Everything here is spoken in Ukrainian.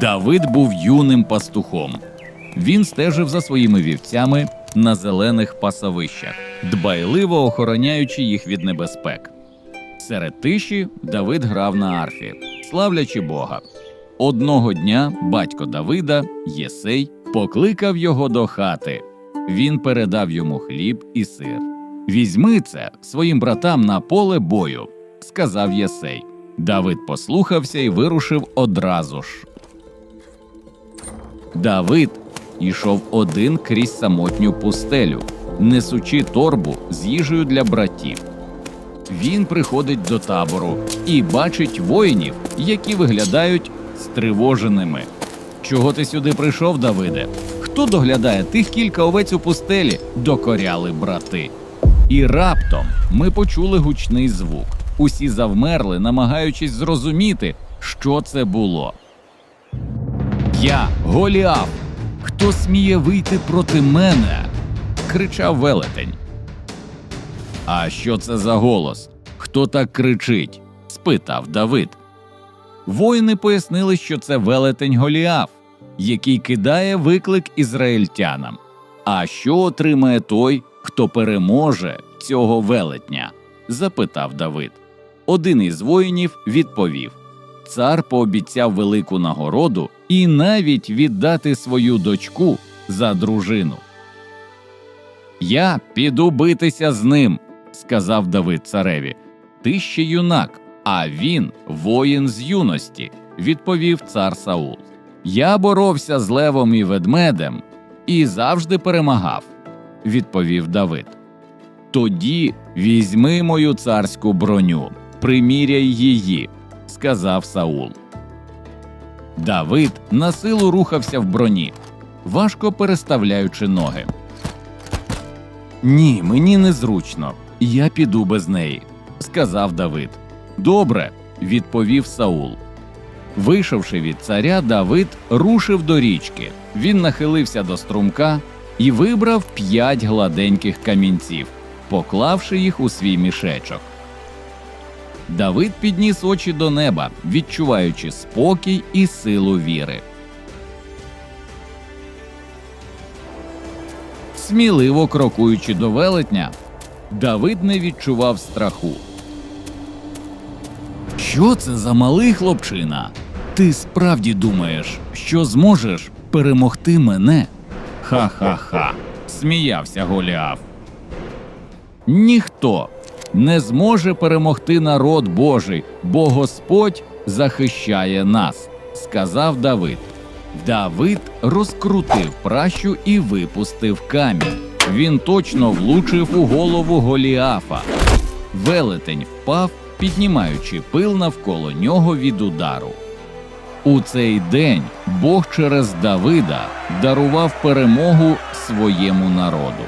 Давид був юним пастухом. Він стежив за своїми вівцями на зелених пасовищах, дбайливо охороняючи їх від небезпек. Серед тиші Давид грав на арфі, славлячи Бога. Одного дня батько Давида, Єсей, покликав його до хати. Він передав йому хліб і сир. Візьми це своїм братам на поле бою, сказав Єсей. Давид послухався і вирушив одразу ж. Давид йшов один крізь самотню пустелю, несучи торбу з їжею для братів. Він приходить до табору і бачить воїнів, які виглядають стривоженими. Чого ти сюди прийшов, Давиде? Хто доглядає тих кілька овець у пустелі? докоряли брати. І раптом ми почули гучний звук. Усі завмерли, намагаючись зрозуміти, що це було. Я Голіаф. Хто сміє вийти проти мене? кричав велетень. А що це за голос? Хто так кричить? спитав Давид. Воїни пояснили, що це велетень Голіаф, який кидає виклик ізраїльтянам. А що отримає той, хто переможе цього велетня? запитав Давид. Один із воїнів відповів: Цар пообіцяв велику нагороду і навіть віддати свою дочку за дружину. Я піду битися з ним, сказав Давид цареві. Ти ще юнак, а він воїн з юності, відповів цар Саул. Я боровся з левом і ведмедем і завжди перемагав, відповів Давид. Тоді візьми мою царську броню, приміряй її, сказав Саул. Давид на силу рухався в броні, важко переставляючи ноги. Ні, мені незручно. Я піду без неї, сказав Давид. Добре, відповів Саул. Вийшовши від царя, Давид рушив до річки. Він нахилився до струмка і вибрав п'ять гладеньких камінців, поклавши їх у свій мішечок. Давид підніс очі до неба, відчуваючи спокій і силу віри. Сміливо крокуючи до велетня, Давид не відчував страху. Що це за малий хлопчина? Ти справді думаєш, що зможеш перемогти мене? Ха-ха-ха, сміявся Голіаф. Ніхто не зможе перемогти народ Божий, бо Господь захищає нас, сказав Давид. Давид розкрутив пращу і випустив камінь. Він точно влучив у голову Голіафа. Велетень впав, піднімаючи пил навколо нього від удару. У цей день Бог через Давида дарував перемогу своєму народу.